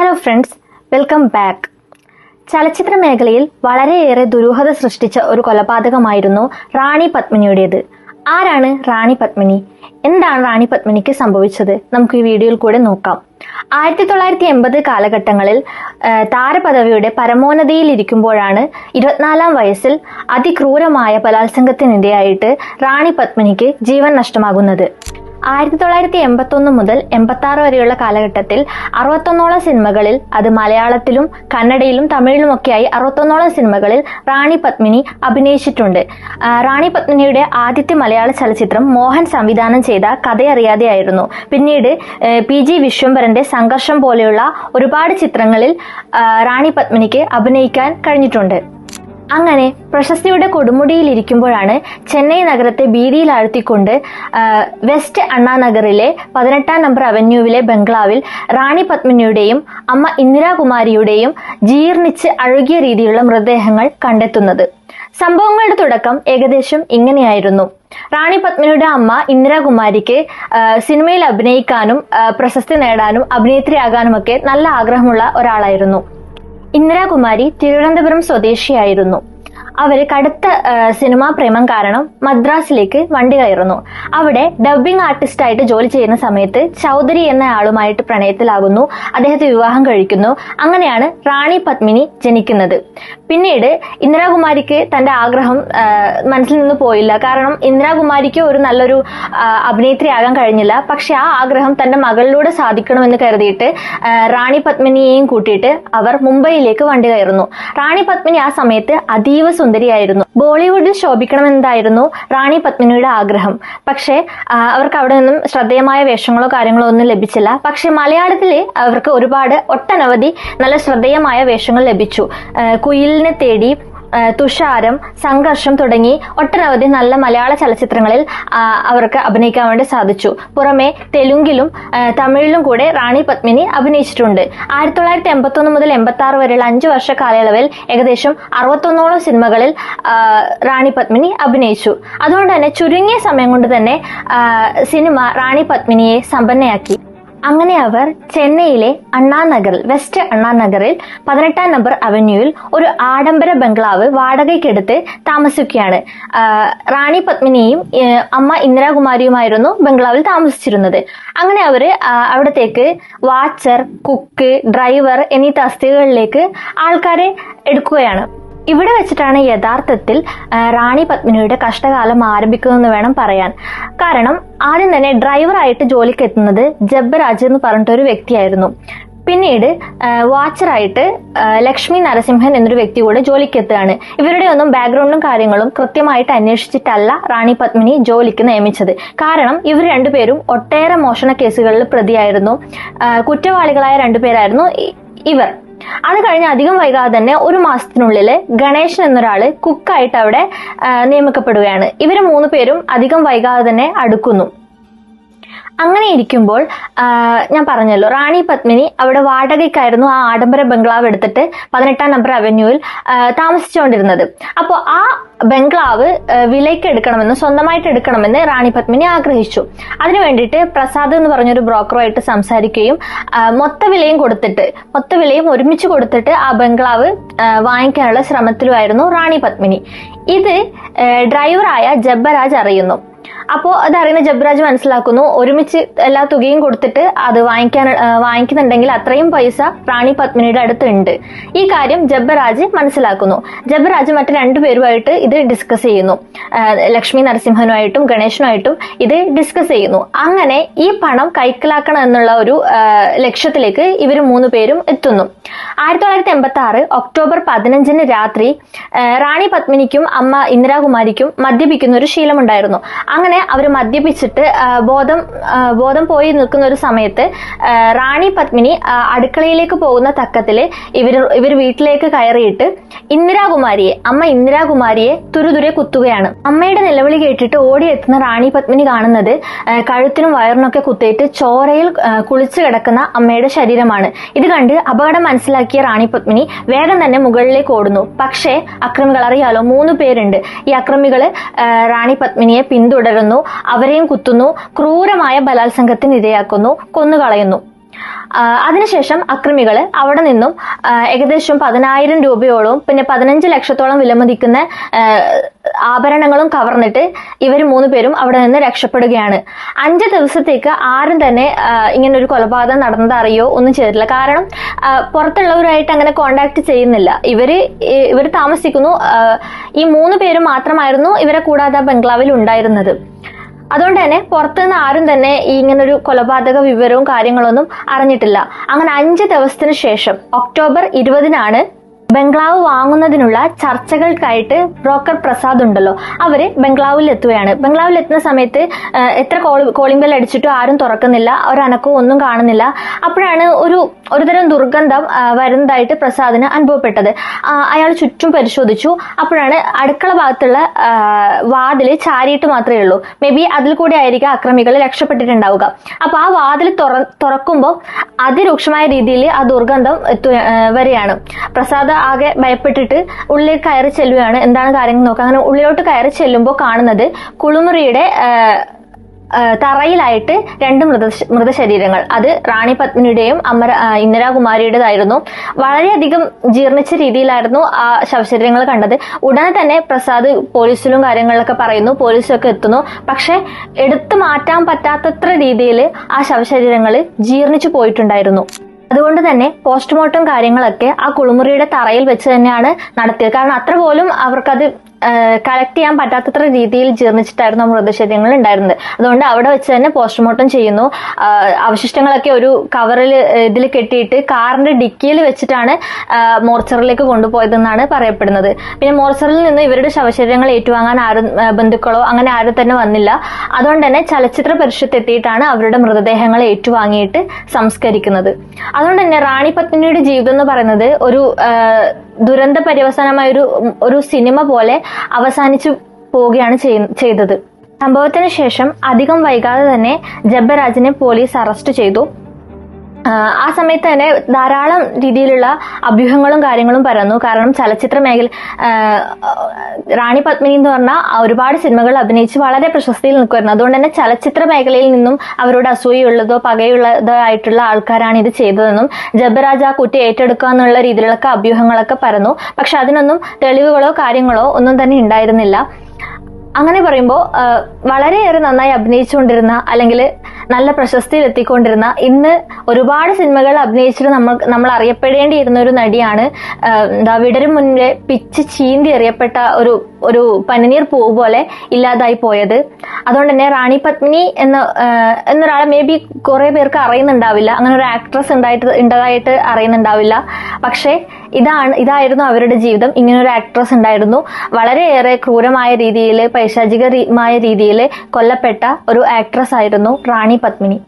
Hello friends welcome back ചലച്ചിത്ര മേഖലയിൽ വളരെയേറെ ദുരൂഹത സൃഷ്ടിച്ച ഒരു കൊലപാതകമായിരുന്നു റാണി പത്മിനിയുടേത്. ആരാണ് റാണി പത്മിനി? എന്താണ് റാണി പത്മിനിക്ക് സംഭവിച്ചത്? നമുക്ക് ഈ വീഡിയോയിൽ കൂടെ നോക്കാം. ആയിരത്തി തൊള്ളായിരത്തി എൺപത് കാലഘട്ടങ്ങളിൽ താരപദവിയുടെ പരമോന്നതിയിൽ ഇരിക്കുമ്പോഴാണ് ഇരുപത്തിനാലാം വയസ്സിൽ അതിക്രൂരമായ ബലാത്സംഗത്തിനിരയായിട്ട് റാണി പത്മിനിക്ക് ജീവൻ നഷ്ടമാകുന്നത്. ആയിരത്തി തൊള്ളായിരത്തി എൺപത്തി ഒന്ന് മുതൽ എൺപത്തി ആറ് വരെയുള്ള കാലഘട്ടത്തിൽ അറുപത്തൊന്നോളം സിനിമകളിൽ അത് മലയാളത്തിലും കന്നഡയിലും തമിഴിലുമൊക്കെയായി അറുപത്തൊന്നോളം സിനിമകളിൽ റാണി പത്മിനി അഭിനയിച്ചിട്ടുണ്ട്. റാണി പത്മിനിയുടെ ആദ്യത്തെ മലയാള ചലച്ചിത്രം മോഹൻ സംവിധാനം ചെയ്ത കഥയറിയാതെയായിരുന്നു. പിന്നീട് പി ജി വിശ്വംഭരന്റെ സംഘർഷം പോലെയുള്ള ഒരുപാട് ചിത്രങ്ങളിൽ റാണി പത്മിനിക്ക് അഭിനയിക്കാൻ കഴിഞ്ഞിട്ടുണ്ട്. അങ്ങനെ പ്രശസ്തിയുടെ കൊടുമുടിയിലിരിക്കുമ്പോഴാണ് ചെന്നൈ നഗരത്തെ ഭീതിയിലാഴ്ത്തിക്കൊണ്ട് വെസ്റ്റ് അണ്ണാനഗറിലെ പതിനെട്ടാം നമ്പർ അവന്യൂവിലെ ബംഗ്ലാവിൽ റാണി പത്മിനിയുടെയും അമ്മ ഇന്ദിരാകുമാരിയുടെയും ജീർണിച്ച് അഴുകിയ രീതിയിലുള്ള മൃതദേഹങ്ങൾ കണ്ടെത്തുന്നത്. സംഭവങ്ങളുടെ തുടക്കം ഏകദേശം ഇങ്ങനെയായിരുന്നു. റാണി പത്മിനിയുടെ അമ്മ ഇന്ദിരാകുമാരിക്ക് സിനിമയിൽ അഭിനയിക്കാനും പ്രശസ്തി നേടാനും അഭിനേത്രിയാകാനുമൊക്കെ നല്ല ആഗ്രഹമുള്ള ഒരാളായിരുന്നു. ഇന്ദിരാകുമാരി തിരുവനന്തപുരം സ്വദേശിയായിരുന്നു. അവർ കടുത്ത സിനിമാ പ്രേമം കാരണം മദ്രാസിലേക്ക് വണ്ടി കയറുന്നു. അവിടെ ഡബ്ബിംഗ് ആർട്ടിസ്റ്റ് ആയിട്ട് ജോലി ചെയ്യുന്ന സമയത്ത് ചൗധരി എന്ന ആളുമായിട്ട് പ്രണയത്തിലാകുന്നു. അദ്ദേഹത്തെ വിവാഹം കഴിക്കുന്നു. അങ്ങനെയാണ് റാണി പത്മിനി ജനിക്കുന്നത്. പിന്നീട് ഇന്ദിരാകുമാരിക്ക് തന്റെ ആഗ്രഹം മനസ്സിൽ നിന്ന് പോയില്ല. കാരണം ഇന്ദിരാകുമാരിക്ക് ഒരു നല്ലൊരു അഭിനേത്രി അഭിനേത്രിയാകാൻ കഴിഞ്ഞില്ല. പക്ഷെ ആ ആഗ്രഹം തന്റെ മകളിലൂടെ സാധിക്കണമെന്ന് കരുതിയിട്ട് റാണി പത്മിനിയെയും കൂട്ടിയിട്ട് അവർ മുംബൈയിലേക്ക് വണ്ടി കയറുന്നു. റാണി പത്മിനി ആ സമയത്ത് അതീവ സുന്ദരിയായിരുന്നു. ബോളിവുഡിൽ ശോഭിക്കണമെന്നതായിരുന്നു റാണി പത്മിനിയുടെ ആഗ്രഹം. പക്ഷേ അവർക്ക് അവിടെ നിന്നും ശ്രദ്ധേയമായ വേഷങ്ങളോ കാര്യങ്ങളോ ഒന്നും ലഭിച്ചില്ല. പക്ഷെ മലയാളത്തിൽ അവർക്ക് ഒരുപാട് ഒട്ടനവധി നല്ല ശ്രദ്ധേയമായ വേഷങ്ങൾ ലഭിച്ചു. കുയിലിനെ തേടി തുഷാരം സംഘർഷം തുടങ്ങി ഒട്ടനവധി നല്ല മലയാള ചലച്ചിത്രങ്ങളിൽ അവർക്ക് അഭിനയിക്കാൻ വേണ്ടി സാധിച്ചു. പുറമെ തെലുങ്കിലും തമിഴിലും കൂടെ റാണി പത്മിനി അഭിനയിച്ചിട്ടുണ്ട്. ആയിരത്തി തൊള്ളായിരത്തി എൺപത്തി ഒന്ന് മുതൽ എൺപത്തി ആറ് വരെയുള്ള അഞ്ചു വർഷ കാലയളവിൽ ഏകദേശം അറുപത്തൊന്നോളം സിനിമകളിൽ റാണി പത്മിനി അഭിനയിച്ചു. അതുകൊണ്ട് തന്നെ ചുരുങ്ങിയ സമയം കൊണ്ട് തന്നെ സിനിമ റാണി പത്മിനിയെ സമ്പന്നയാക്കി. അങ്ങനെ അവർ ചെന്നൈയിലെ അണ്ണാനഗറിൽ വെസ്റ്റ് അണ്ണാനഗറിൽ പതിനെട്ടാം നമ്പർ അവന്യൂവിൽ ഒരു ആഡംബര ബംഗ്ലാവ് വാടകയ്ക്കെടുത്ത് താമസിക്കുകയാണ്. റാണി പത്മിനിയും അമ്മ ഇന്ദിരാകുമാരിയുമായിരുന്നു ബംഗ്ലാവിൽ താമസിച്ചിരുന്നത്. അങ്ങനെ അവർ അവിടത്തേക്ക് വാച്ചർ കുക്ക് ഡ്രൈവർ എന്നീ തസ്തികകളിലേക്ക് ആൾക്കാരെ എടുക്കുകയാണ്. ഇവിടെ വെച്ചിട്ടാണ് യഥാർത്ഥത്തിൽ റാണി പത്മിനിയുടെ കഷ്ടകാലം ആരംഭിക്കുന്നതെന്ന് വേണം പറയാൻ. കാരണം ആദ്യം തന്നെ ഡ്രൈവറായിട്ട് ജോലിക്ക് എത്തുന്നത് ജബ്ബരാജ് എന്ന് പറഞ്ഞിട്ട് ഒരു വ്യക്തിയായിരുന്നു. പിന്നീട് വാച്ചറായിട്ട് ലക്ഷ്മി നരസിംഹൻ എന്നൊരു വ്യക്തി കൂടെ ജോലിക്ക് എത്തുകയാണ്. ഇവരുടെ ഒന്നും ബാക്ക്ഗ്രൗണ്ടും കാര്യങ്ങളും കൃത്യമായിട്ട് അന്വേഷിച്ചിട്ടല്ല റാണി പത്മിനി ജോലിക്ക് നിയമിച്ചത്. കാരണം ഇവർ രണ്ടുപേരും ഒട്ടേറെ മോഷണ കേസുകളിൽ പ്രതിയായിരുന്നു. കുറ്റവാളികളായ രണ്ടുപേരായിരുന്നു ഇവർ. അത് കഴിഞ്ഞ് അധികം വൈകാതെ തന്നെ ഒരു മാസത്തിനുള്ളിൽ ഗണേശൻ എന്നൊരാൾ കുക്കായിട്ട് അവിടെ നിയമിക്കപ്പെടുകയാണ്. ഇവർ മൂന്ന് പേരും അധികം വൈകാതെ തന്നെ അടുക്കുന്നു. അങ്ങനെ ഇരിക്കുമ്പോൾ ഞാൻ പറഞ്ഞല്ലോ റാണി പത്മിനി അവിടെ വാടകയ്ക്കായിരുന്നു ആ ആഡംബര ബംഗ്ലാവ് എടുത്തിട്ട് പതിനെട്ടാം നമ്പർ അവന്യൂവിൽ താമസിച്ചുകൊണ്ടിരുന്നത്. അപ്പോൾ ആ ബംഗ്ലാവ് വിലയ്ക്ക് എടുക്കണമെന്ന് സ്വന്തമായിട്ട് എടുക്കണമെന്ന് റാണി പത്മിനി ആഗ്രഹിച്ചു. അതിനു വേണ്ടിയിട്ട് പ്രസാദ് എന്ന് പറഞ്ഞൊരു ബ്രോക്കറുമായിട്ട് സംസാരിക്കുകയും മൊത്ത വിലയും കൊടുത്തിട്ട് മൊത്ത വിലയും ഒരുമിച്ച് കൊടുത്തിട്ട് ആ ബംഗ്ലാവ് വാങ്ങിക്കാനുള്ള ശ്രമത്തിലുമായിരുന്നു റാണി പത്മിനി. ഇത് ഡ്രൈവറായ ജബ്ബരാജ് അറിയുന്നു. അപ്പോൾ അതറിയുന്ന ജബ്രാജ് മനസ്സിലാക്കുന്നു ഒരുമിച്ച് എല്ലാ തുകയും കൊടുത്തിട്ട് അത് വാങ്ങിക്കാൻ വാങ്ങിക്കുന്നുണ്ടെങ്കിൽ അത്രയും പൈസ റാണി പത്മിനിയുടെ അടുത്തുണ്ട്. ഈ കാര്യം ജബ്ബരാജ് മനസ്സിലാക്കുന്നു. ജബ്ബരാജ് മറ്റു രണ്ടുപേരുമായിട്ട് ഇത് ഡിസ്കസ് ചെയ്യുന്നു. ലക്ഷ്മി നരസിംഹനുമായിട്ടും ഗണേശനുമായിട്ടും ഇത് ഡിസ്കസ് ചെയ്യുന്നു. അങ്ങനെ ഈ പണം കൈക്കലാക്കണം എന്നുള്ള ഒരു ലക്ഷ്യത്തിലേക്ക് ഇവർ മൂന്ന് പേരും എത്തുന്നു. ആയിരത്തി തൊള്ളായിരത്തി എൺപത്തി ആറ് ഒക്ടോബർ പതിനഞ്ചിന് രാത്രി റാണി പത്മിനിക്കും അമ്മ ഇന്ദിരാകുമാരിക്കും മദ്യപിക്കുന്ന ഒരു ശീലമുണ്ടായിരുന്നു. അങ്ങനെ അവർ മദ്യപിച്ചിട്ട് ബോധം ബോധം പോയി നിൽക്കുന്ന ഒരു സമയത്ത് റാണി പത്മിനി അടുക്കളയിലേക്ക് പോകുന്ന തക്കത്തിൽ ഇവർ ഇവർ വീട്ടിലേക്ക് കയറിയിട്ട് ഇന്ദിരാകുമാരിയെ അമ്മ ഇന്ദിരാകുമാരിയെ തുരുതുരെ കുത്തുകയാണ്. അമ്മയുടെ നിലവിളി കേട്ടിട്ട് ഓടിയെത്തുന്ന റാണി പത്മിനി കാണുന്നത് കഴുത്തിനും വയറിനൊക്കെ കുത്തിയിട്ട് ചോരയിൽ കുളിച്ചു കിടക്കുന്ന അമ്മയുടെ ശരീരമാണ്. ഇത് കണ്ട് അപകടം മനസ്സിലാക്കിയ റാണി പത്മിനി വേഗം തന്നെ മുകളിലേക്ക് ഓടുന്നു. പക്ഷേ അക്രമികൾ അറിയാലോ മൂന്ന് പേരുണ്ട്. ഈ അക്രമികൾ റാണി പത്മിനിയെ പിന്തുടരുന്നു അവരെയും കുത്തുന്നു. ക്രൂരമായ ബലാത്സംഗത്തിന് ഇരയാക്കുന്നു കൊന്നുകളയുന്നു. അതിനുശേഷം അക്രമികൾ അവിടെ നിന്നും ഏകദേശം പതിനായിരം രൂപയോളം പിന്നെ പതിനഞ്ച് ലക്ഷത്തോളം വിലമതിക്കുന്ന ആഭരണങ്ങളും കവർന്നിട്ട് ഇവർ മൂന്ന് പേരും അവിടെ നിന്ന് രക്ഷപ്പെടുകയാണ്. അഞ്ച് ദിവസത്തേക്ക് ആരും തന്നെ ഇങ്ങനെ ഒരു കൊലപാതകം നടന്നത് അറിയോ ഒന്നും ചെയ്തിട്ടില്ല. കാരണം പുറത്തുള്ളവരായിട്ട് അങ്ങനെ കോണ്ടാക്ട് ചെയ്യുന്നില്ല. ഇവർ ഇവർ താമസിക്കുന്നു. ഈ മൂന്ന് പേരും മാത്രമായിരുന്നു ഇവരെ കൂടാതെ ബംഗ്ലാവിൽ ഉണ്ടായിരുന്നത്. അതുകൊണ്ട് തന്നെ പുറത്തുനിന്ന് ആരും തന്നെ ഈ ഇങ്ങനൊരു കൊലപാതക വിവരവും കാര്യങ്ങളൊന്നും അറിഞ്ഞിട്ടില്ല. അങ്ങനെ അഞ്ച് ദിവസത്തിന് ശേഷം ഒക്ടോബർ ഇരുപതിനാണ് ബംഗ്ലാവ് വാങ്ങുന്നതിനുള്ള ചർച്ചകൾക്കായിട്ട് ബ്രോക്കർ പ്രസാദ് ഉണ്ടല്ലോ. അവർ ബംഗ്ലാവിൽ എത്തുകയാണ് ബംഗ്ലാവിൽ എത്തുന്ന സമയത്ത് എത്ര കോളിംഗ് ബെൽ അടിച്ചിട്ടും ആരും തുറക്കുന്നില്ല. ഒരനക്കവും ഒന്നും കാണുന്നില്ല. അപ്പോഴാണ് ഒരു ഒരുതരം ദുർഗന്ധം വരുന്നതായിട്ട് പ്രസാദിന് അനുഭവപ്പെട്ടത്. അയാൾ ചുറ്റും പരിശോധിച്ചു. അപ്പോഴാണ് അടുക്കള ഭാഗത്തുള്ള വാതിൽ ചാരിയിട്ട് മാത്രമേ ഉള്ളൂ. മേ ബി അതിൽ കൂടെ ആയിരിക്കും അക്രമികൾ രക്ഷപ്പെട്ടിട്ടുണ്ടാവുക. അപ്പൊ ആ വാതിൽ തുറ തുറക്കുമ്പോൾ അതിരൂക്ഷമായ രീതിയിൽ ആ ദുർഗന്ധം എത്തു വരികയാണ് പ്രസാദ് ആകെ ഭയപ്പെട്ടിട്ട് ഉള്ളിലേക്ക് കയറി ചെല്ലുകയാണ്. എന്താണ് കാര്യങ്ങൾ നോക്കുക? അങ്ങനെ ഉള്ളിലോട്ട് കയറി ചെല്ലുമ്പോൾ കാണുന്നത് കുളിമുറിയുടെ തറയിലായിട്ട് രണ്ട് മൃത മൃതശരീരങ്ങൾ. അത് റാണി പത്മിനിയുടെയും അമര ഇന്ദിരാകുമാരിയുടേതായിരുന്നു. വളരെയധികം ജീർണിച്ച രീതിയിലായിരുന്നു ആ ശവശരീരങ്ങൾ കണ്ടത്. ഉടനെ തന്നെ പ്രസാദ് പോലീസിലും കാര്യങ്ങളിലൊക്കെ പറയുന്നു പോലീസൊക്കെ എത്തുന്നു. പക്ഷെ എടുത്തു മാറ്റാൻ പറ്റാത്തത്ര രീതിയിൽ ആ ശവശരീരങ്ങൾ ജീർണിച്ചു പോയിട്ടുണ്ടായിരുന്നു. അതുകൊണ്ട് തന്നെ പോസ്റ്റ്മോർട്ടം കാര്യങ്ങളൊക്കെ ആ കുളിമുറിയുടെ തറയിൽ വെച്ച് തന്നെയാണ് നടത്തിയത്. കാരണം അത്ര പോലും അവർക്കത് കളക്ട് ചെയ്യാൻ പറ്റാത്തത്ര രീതിയിൽ ജീർണിച്ചിട്ടായിരുന്നു മൃതശരീരങ്ങൾ ഉണ്ടായിരുന്നത്. അതുകൊണ്ട് അവിടെ വെച്ച് തന്നെ പോസ്റ്റ്മോർട്ടം ചെയ്യുന്നു. അവശിഷ്ടങ്ങളൊക്കെ ഒരു കവറിൽ ഇതിൽ കെട്ടിയിട്ട് കാറിന്റെ ഡിക്കിയിൽ വെച്ചിട്ടാണ് മോർച്ചറിലേക്ക് കൊണ്ടുപോയതെന്നാണ് പറയപ്പെടുന്നത്. പിന്നെ മോർച്ചറിൽ നിന്ന് ഇവരുടെ ശവശരീരങ്ങൾ ഏറ്റുവാങ്ങാൻ ആരും ബന്ധുക്കളോ അങ്ങനെ ആരും തന്നെ വന്നില്ല. അതുകൊണ്ട് തന്നെ ചലച്ചിത്ര പരിഷത്ത് എത്തിയിട്ടാണ് അവരുടെ മൃതദേഹങ്ങൾ ഏറ്റുവാങ്ങിയിട്ട് സംസ്കരിക്കുന്നത്. അതുകൊണ്ട് തന്നെ റാണി പത്മിനിയുടെ ജീവിതം എന്ന് പറയുന്നത് ഒരു ദുരന്ത പര്യവസാനമായ ഒരു ഒരു സിനിമ പോലെ അവസാനിച്ചു പോവുകയാണ് ചെയ്തത്. സംഭവത്തിന് ശേഷം അധികം വൈകാതെ തന്നെ ജബ്ബരാജിനെ പോലീസ് അറസ്റ്റ് ചെയ്തു. ആ സമയത്ത് തന്നെ ധാരാളം രീതിയിലുള്ള അഭ്യൂഹങ്ങളും കാര്യങ്ങളും പറഞ്ഞു കാരണം ചലച്ചിത്ര മേഖല റാണി പത്മിനി എന്ന് പറഞ്ഞാൽ ഒരുപാട് സിനിമകൾ അഭിനയിച്ച് വളരെ പ്രശസ്തിയിൽ നിൽക്കുമായിരുന്നു അതുകൊണ്ട് തന്നെ ചലച്ചിത്ര മേഖലയിൽ നിന്നും അവരോട് അസൂയുള്ളതോ പകയുള്ളതോ ആയിട്ടുള്ള ആൾക്കാരാണ് ഇത് ചെയ്തതെന്നും ജബരാജ് ആ കുറ്റി ഏറ്റെടുക്കുക എന്നുള്ള രീതിയിലൊക്കെ അഭ്യൂഹങ്ങളൊക്കെ പറഞ്ഞു പക്ഷെ അതിനൊന്നും തെളിവുകളോ കാര്യങ്ങളോ ഒന്നും തന്നെ ഉണ്ടായിരുന്നില്ല. അങ്ങനെ പറയുമ്പോൾ വളരെയേറെ നന്നായി അഭിനയിച്ചുകൊണ്ടിരുന്ന അല്ലെങ്കിൽ നല്ല പ്രശസ്തിയിൽ എത്തിക്കൊണ്ടിരുന്ന ഇന്ന് ഒരുപാട് സിനിമകൾ അഭിനയിച്ചിട്ട് നമ്മൾ നമ്മൾ അറിയപ്പെടേണ്ടിയിരുന്ന ഒരു നടിയാണ് എന്താ വിടരും മുന്നേ പിച്ച് ചീന്തി അറിയപ്പെട്ട ഒരു ഒരു പനിനീർ പൂ പോലെ ഇല്ലാതായി പോയത്. അതുകൊണ്ട് തന്നെ റാണി പത്മിനി എന്ന എന്നൊരാളെ മേ ബി കുറെ പേർക്ക് അറിയുന്നുണ്ടാവില്ല. അങ്ങനെ ഒരു ആക്ട്രസ് ഉണ്ടായിട്ട് ഉണ്ടതായിട്ട് അറിയുന്നുണ്ടാവില്ല. പക്ഷേ ഇതാണ് ഇതായിരുന്നു അവരുടെ ജീവിതം. ഇങ്ങനൊരു ആക്ട്രസ് ഉണ്ടായിരുന്നു. വളരെയേറെ ക്രൂരമായ രീതിയിൽ പൈശാചികമായ രീതിയിൽ കൊല്ലപ്പെട്ട ഒരു ആക്ട്രസ് ആയിരുന്നു റാണി പത്മിനി